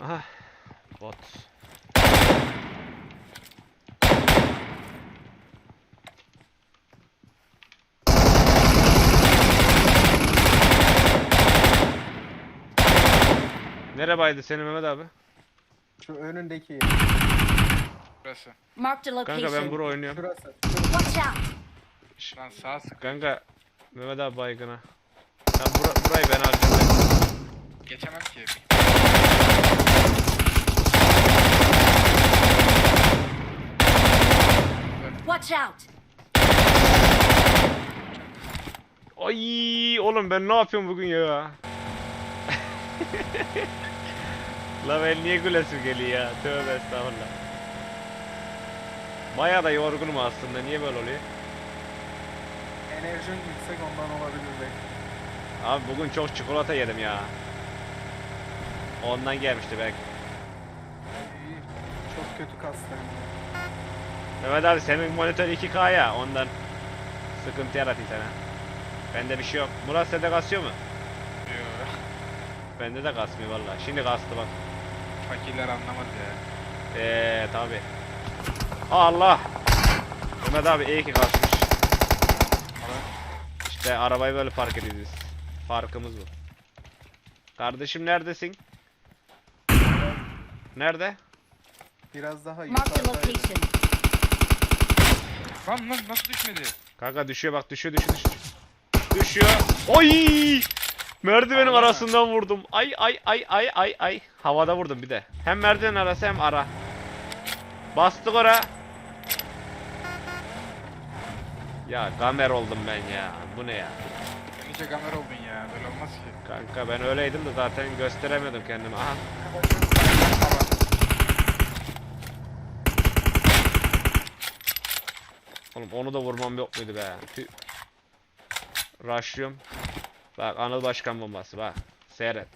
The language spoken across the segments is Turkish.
Aha. Bot. Nere baydı seni Mehmet abi? Şu önündeki. Burası. Marked a Kanka ben location. bura oynuyorum. Şurası. Watch out! Lan sağa sık. Kanka Mehmet abi baygına. Ya bura, burayı ben alacağım. Geçemem ki. Watch out! Ay oğlum ben ne yapıyorum bugün ya? La ben niye gülesim geliyor ya? Tövbe estağfurullah. Bayağı da yorgunum aslında. Niye böyle oluyor? Enerjin yüksek ondan olabilir belki. Abi bugün çok çikolata yedim ya. Ondan gelmişti belki. Çok kötü kastım. Mehmet abi senin monitör 2K ya ondan sıkıntı yaratıyor sana. Bende bir şey yok. Murat sende kasıyor mu? Diyor. Bende de kasmıyor vallahi. Şimdi kastı bak. Fakirler anlamaz ya. Eee tabi. Allah. Mehmet abi iyi ki kasmış. İşte arabayı böyle park ediyoruz. Farkımız bu. Kardeşim neredesin? Nerede? Biraz daha Marked a yukarıdaydı. location. Lan lan nasıl düşmedi? Kanka düşüyor bak düşüyor düşüyor düşüyor. Düşüyor. Oy! Merdivenin Allah. arasından vurdum. Ay ay ay ay ay ay. Havada vurdum bir de. Hem merdiven arası hem ara. Bastık ora. Ya gamer oldum ben ya. Bu ne ya? İyice gamer oldun ya. Böyle olmaz ki. Kanka ben öyleydim de zaten gösteremedim kendimi. Aha. Oğlum onu da vurmam yok muydu be? Tüh. Rushlıyorum. Bak Anıl Başkan bombası bak. Seyret.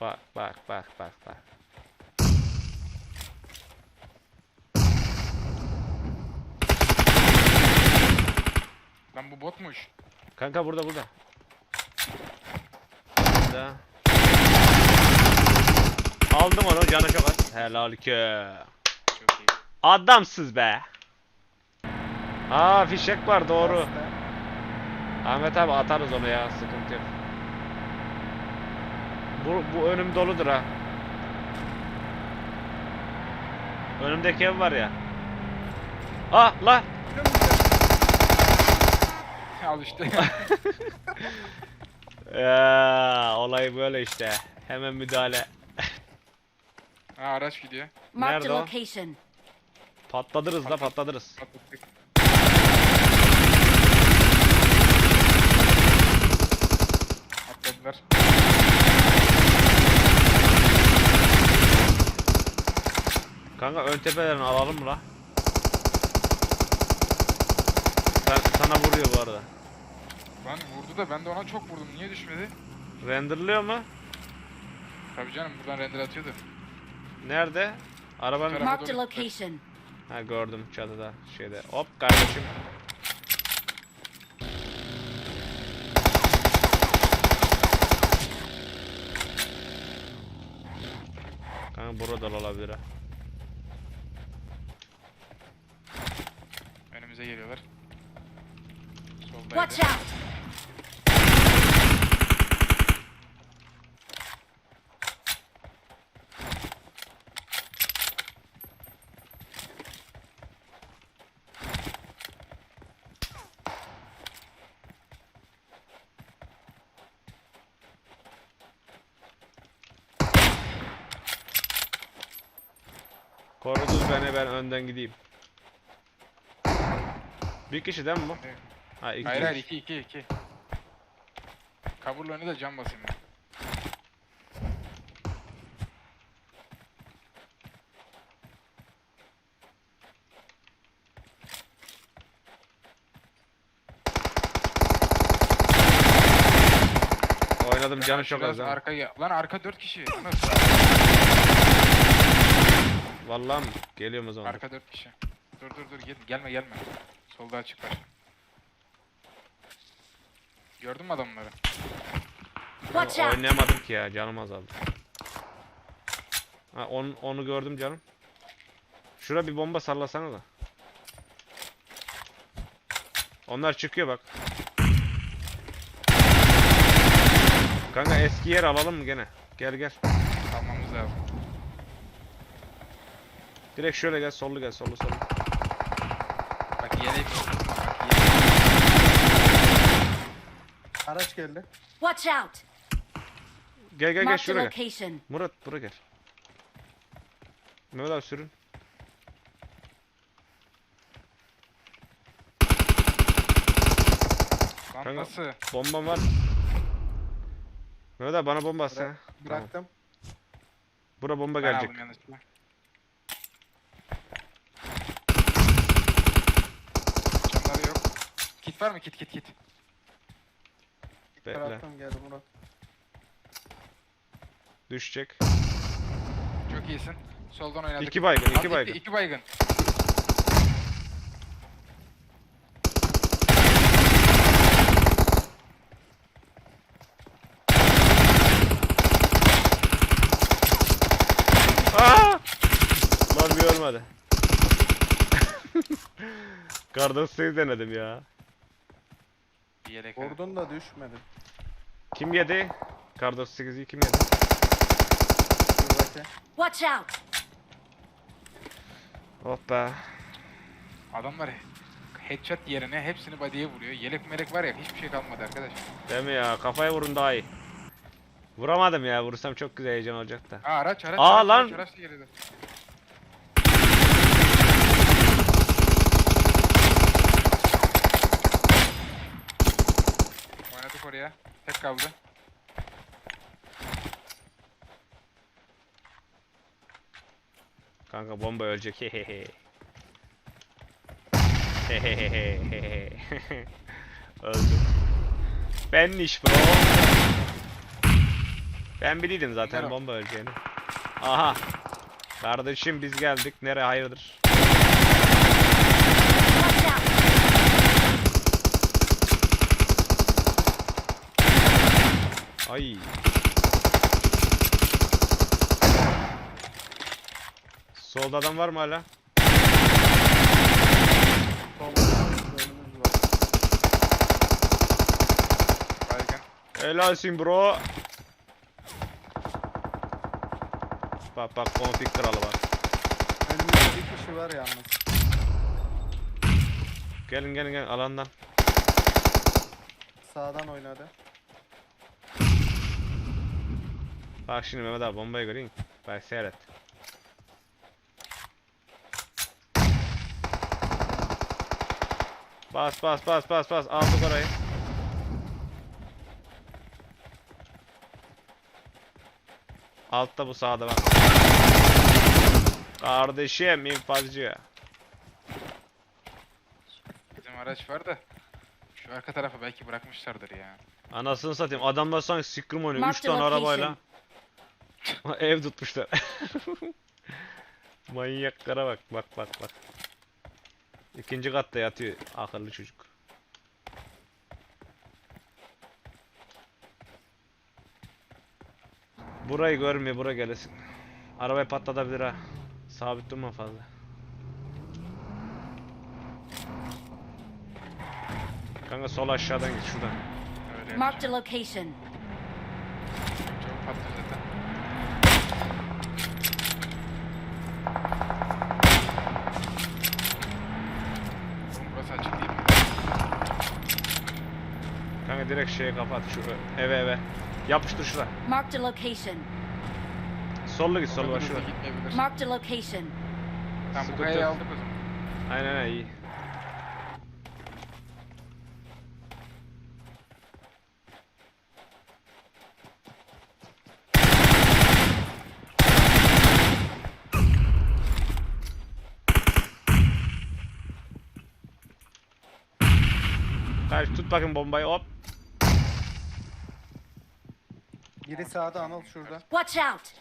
Bak bak bak bak bak. Lan bu botmuş. Kanka burada burada. Burada. Aldım onu canı az. Helal ki. Çok iyi. Adamsız be. Aa fişek var doğru. Ahmet abi atarız onu ya sıkıntı yok. Bu, bu önüm doludur ha. Önümdeki ev var ya. Ah la. Al işte. Ya, olay böyle işte. Hemen müdahale. ha araç gidiyor. Nerede o? Patladırız da patladırız. Patlattık. Atladılar. Kanka ön tepelerini alalım mı la? Sen, sana vuruyor bu arada. Lan vurdu da ben de ona çok vurdum. Niye düşmedi? Renderlıyor mu? Tabii canım buradan render atıyordu. Nerede? Arabanın... Marked a location. Ha gördüm çatıda şeyde. Hop kardeşim. Kanka burada da olabilir ha. Önümüze geliyorlar. Soldaydı. Watch out! Korudunuz beni ben önden gideyim. Bir kişi değil mi bu? Evet. Ha iki Hayır hayır kişi. 2 2 2. Kaburlu önü de cam basayım ben. Oynadım canı çok az ha. arka Lan arka 4 kişi. Anıl. Vallahi mi? Geliyorum o zaman. Arka 4 kişi. Dur dur dur gel, gelme gelme. Solda açık var. Gördün mü adamları? Watch out! Oynayamadım ki ya canım azaldı. Ha, onu, onu gördüm canım. Şura bir bomba sallasana da. Onlar çıkıyor bak. Kanka eski yer alalım mı gene? Gel gel. Almamız lazım. Direkt şöyle gel sollu gel sollu sollu. Bak yelek. Araç geldi. Watch out! Gel gel gel Marked a şuraya gel. location. Murat buraya gel. Mehmet abi sürün. Lan Kanka. nasıl? Bombam var. Mehmet abi bana bomba atsana. Bırak, bıraktım. Bura bomba Ben gelecek. aldım yanlışlıkla. Camları yok. Kit var mı? Kit kit kit. Bekle. Geldi Murat. Düşecek. Çok iyisin. Soldan oynadık. İki baygın, iki Al, baygın. iki baygın. Aa! Lan bir ölmedi. Kardos 8 denedim ya. Bir yelek. Vurdun da düşmedi. Kim yedi? Kardos 8'i kim yedi? Watch out! Oh be. Adamlar headshot yerine hepsini body'ye vuruyor. Yelek melek var ya hiçbir şey kalmadı arkadaş. Değil mi ya? Kafaya vurun daha iyi. Vuramadım ya. Vursam çok güzel heyecan olacak da. Aa araç araç. Aa, araç, lan! Araç, araç da geride. Oynadık oraya. Tek kaldı. Kanka bomba ölecek. Hehehe. Hehehehe. Öldü. Benmiş bro. Ben biliydim zaten bomba öleceğini. Aha. Kardeşim biz geldik. Nereye hayırdır? Watch out! Ay. Solda adam var mı hala? Var. Baygın. Helalsin bro. Bak bak konfig kralı bak. Önümüzde bir kişi var yalnız. Gelin gelin gelin alandan. Sağdan oynadı. Bak şimdi Mehmet abi bombayı göreyim. Bak seyret. Bas bas bas bas bas aldık orayı. Altta bu sağda bak. Kardeşim infazcı. Bizim araç var da. Şu arka tarafa belki bırakmışlardır ya. Anasını satayım adamlar sanki sikrim oynuyor 3 Mark the tane arabayla. location. Ev tutmuşlar. Manyaklara bak bak bak bak. İkinci katta yatıyor akıllı çocuk. Burayı görmüyor bura gelesin. Arabayı patlatabilir ha. Sabit durma fazla. Kanka sol aşağıdan git şuradan. Öyle. Marked a location. Çabuk patlıyor zaten. Oğlum burası açık değil mi? Kanka direkt şeye kapat şu eve eve. Yapıştır şura. Marked a location. Sollu git O sol kadar var hızlı şura. gitmeyebilir. Marked a location. Tamam bu kayayı aldık o zaman. Aynen aynen iyi. Kaç tut bakın bombayı hop. Biri sağda Anıl şurada. Watch out!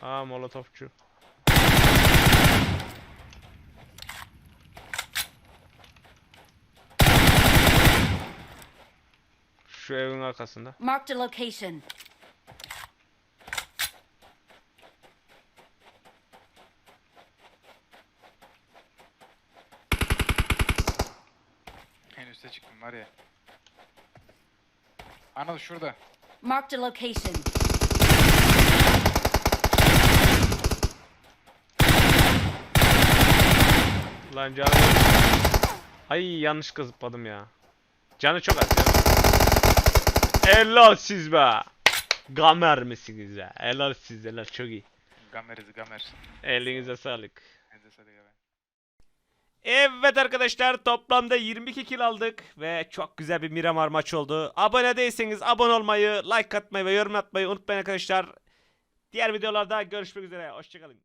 Ha molotofçu. Şu evin arkasında. Marked a location. En üste çıktım var ya. Anıl şurada. Marked a location. Lan canı. Ay yanlış zıpladım ya. Canı çok az ya. Helal siz be. Gamer misiniz ya? Helal siz helal çok iyi. Gameriz gamer. Elinize sağlık. Elinize sağlık abi. Evet arkadaşlar toplamda 22 kill aldık ve çok güzel bir Miramar maçı oldu. Abone değilseniz abone olmayı, like atmayı ve yorum atmayı unutmayın arkadaşlar. Diğer videolarda görüşmek üzere. Hoşçakalın.